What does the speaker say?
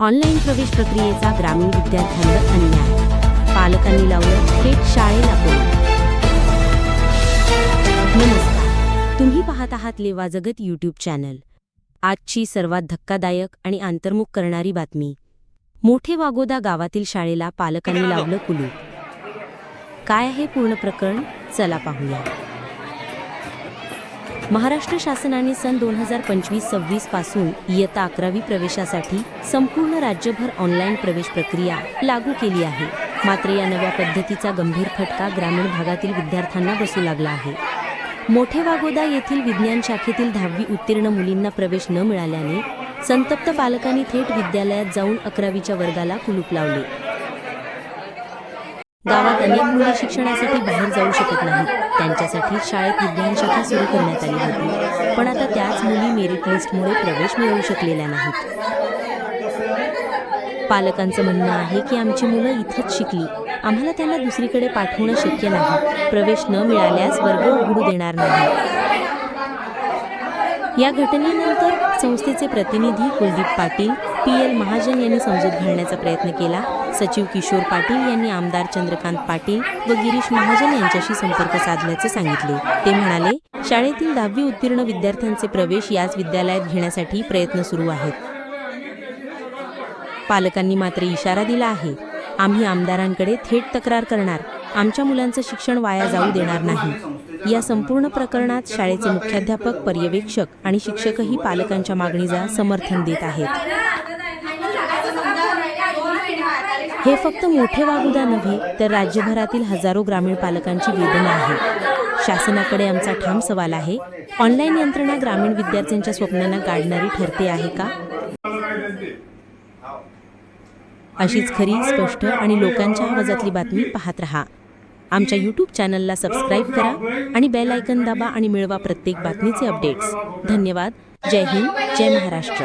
Online प्रवेश प्रक्रियेचा ग्रामीण विद्यार्थ्यांवर अन्याय. पालकांनी लावलं थेट शाळेला कोण नमस्कार. तुम्ही पाहत आहात लेवा जगत यूट्यूब चॅनल आजची सर्वात धक्कादायक आणि अंतर्मुख करणारी बातमी. मोठे वागोदा गावातील शाळेला पालकांनी लावलं कुलू काय आहे पूर्ण प्रकरण? चला पाहूया. महाराष्ट्र शासनाने सन दोन हजार पंचवीस सव्वीसपासून इयत्ता अकरावी प्रवेशासाठी संपूर्ण राज्यभर ऑनलाईन प्रवेश प्रक्रिया लागू केली आहे. मात्र या नव्या पद्धतीचा गंभीर फटका ग्रामीण भागातील विद्यार्थ्यांना बसू लागला आहे. मोठे वागोदा येथील विज्ञान शाखेतील दहावी उत्तीर्ण मुलींना प्रवेश न मिळाल्याने संतप्त पालकांनी थेट विद्यालयात जाऊन अकरावीच्या वर्गाला कुलूप लावले. गावात अनेक मुले शिक्षणासाठी बाहेर जाऊ शकत नाहीत. त्यांच्यासाठी शाळेत विज्ञान शाखा सुरू करण्यात आली होती. पण आता त्याच मुली मेरिट लिस्टमुळे प्रवेश मिळवू शकलेल्या नाहीत. पालकांचं म्हणणं आहे की आमची मुलं इथंच शिकली. आम्हाला त्यांना दुसरीकडे पाठवणं शक्य नाही. प्रवेश न मिळाल्यास वर्ग उघडू देणार नाही. या घटनेनंतर संस्थेचे प्रतिनिधी कुलदीप पाटील पी एल महाजन यांनी समजूत घालण्याचा प्रयत्न केला. सचिव किशोर पाटील यांनी आमदार चंद्रकांत पाटील व गिरीश महाजन यांच्याशी संपर्क साधल्याचे सांगितले. ते म्हणाले शाळेतील दहावी उत्तीर्ण विद्यार्थ्यांचे प्रवेश याच विद्यालयात घेण्यासाठी प्रयत्न सुरू आहेत. पालकांनी मात्र इशारा दिला आहे. आम्ही आमदारांकडे थेट तक्रार करणार. आमच्या मुलांचं शिक्षण वाया जाऊ देणार नाही. या संपूर्ण प्रकरणात शाळेचे मुख्याध्यापक पर्यवेक्षक आणि शिक्षकही पालकांच्या मागणीला समर्थन देत आहेत. हे फक्त मोठे वागुदा नव्हे तर राज्यभरातील हजारो ग्रामीण पालकांची वेदना आहे. शासनाकडे आमचा ठाम सवाल आहे ऑनलाईन यंत्रणा ग्रामीण विद्यार्थ्यांच्या स्वप्नांना गाडणारी ठरते आहे का? अशीच खरी स्पष्ट आणि लोकांच्या आवाजातली बातमी पाहत रहा. आमच्या यूट्यूब चॅनलला सबस्क्राईब करा आणि बेल आयकन दाबा आणि मिळवा प्रत्येक बातमीचे अपडेट्स धन्यवाद. जय हिंद. जय महाराष्ट्र.